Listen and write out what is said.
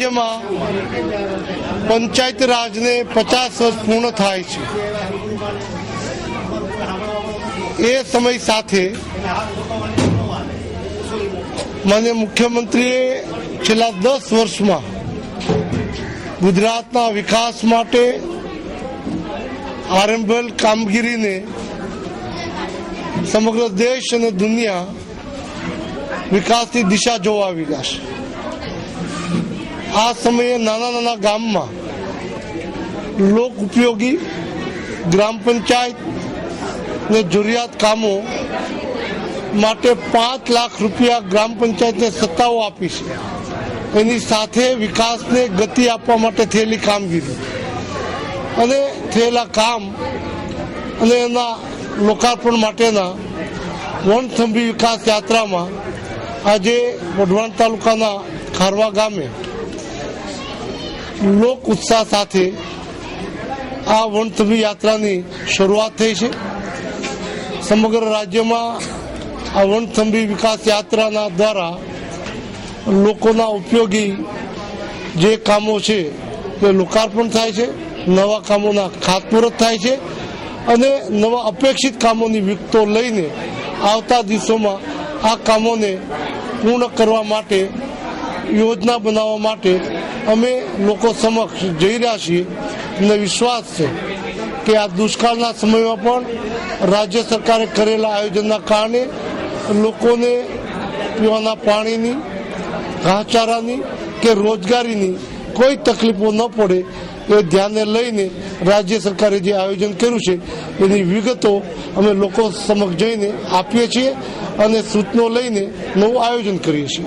રાજ્યમાં પંચાયત રાજને પચાસ વર્ષ પૂર્ણ થાય છે. એ સમય સાથે માન્ય મુખ્યમંત્રીએ છેલ્લા દસ વર્ષમાં ગુજરાતના વિકાસ માટે આરંભેલ કામગીરીને સમગ્ર દેશ અને દુનિયા વિકાસની દિશા જોવા આવી છે. આ સમયે નાના નાના ગામમાં લોક ઉપયોગી ગ્રામ પંચાયત ને જરૂરિયાત કામો માટે પાંચ લાખ રૂપિયા ગ્રામ પંચાયતને સત્તાઓ આપી છે. એની સાથે વિકાસને ગતિ આપવા માટે થયેલી કામગીરી. અને થયેલા કામ અને એના લોકાર્પણ માટેના વનથંભી વિકાસ યાત્રામાં આજે વઢવાણ તાલુકાના ખારવા ગામે લોક ઉત્સાહ સાથે આ વણથંભી યાત્રાની શરૂઆત થઈ છે. સમગ્ર રાજ્યમાં આ વણથંભી વિકાસ યાત્રાના દ્વારા લોકોના ઉપયોગી જે કામો છે તે લોકાર્પણ થાય છે, નવા કામોના ખાતમુહૂર્ત થાય છે અને નવા અપેક્ષિત કામોની વિગતો લઈને આવતા દિવસોમાં આ કામોને પૂર્ણ કરવા માટે યોજના બનાવવા માટે અમે લોકો સમક્ષ જઈ રહ્યા છીએ અને વિશ્વાસ છે કે આ દુષ્કાળના સમયમાં પણ રાજ્ય સરકારે કરેલા આયોજનના કારણે લોકોને પીવાના પાણીની, ઘાસચારાની કે રોજગારીની કોઈ તકલીફો ન પડે એ ધ્યાને લઈને રાજ્ય સરકારે જે આયોજન કર્યું છે, એની વિગતો અમે લોકો સમક્ષ જઈને આપીએ છીએ અને સૂચનો લઈને નવું આયોજન કરીએ છીએ.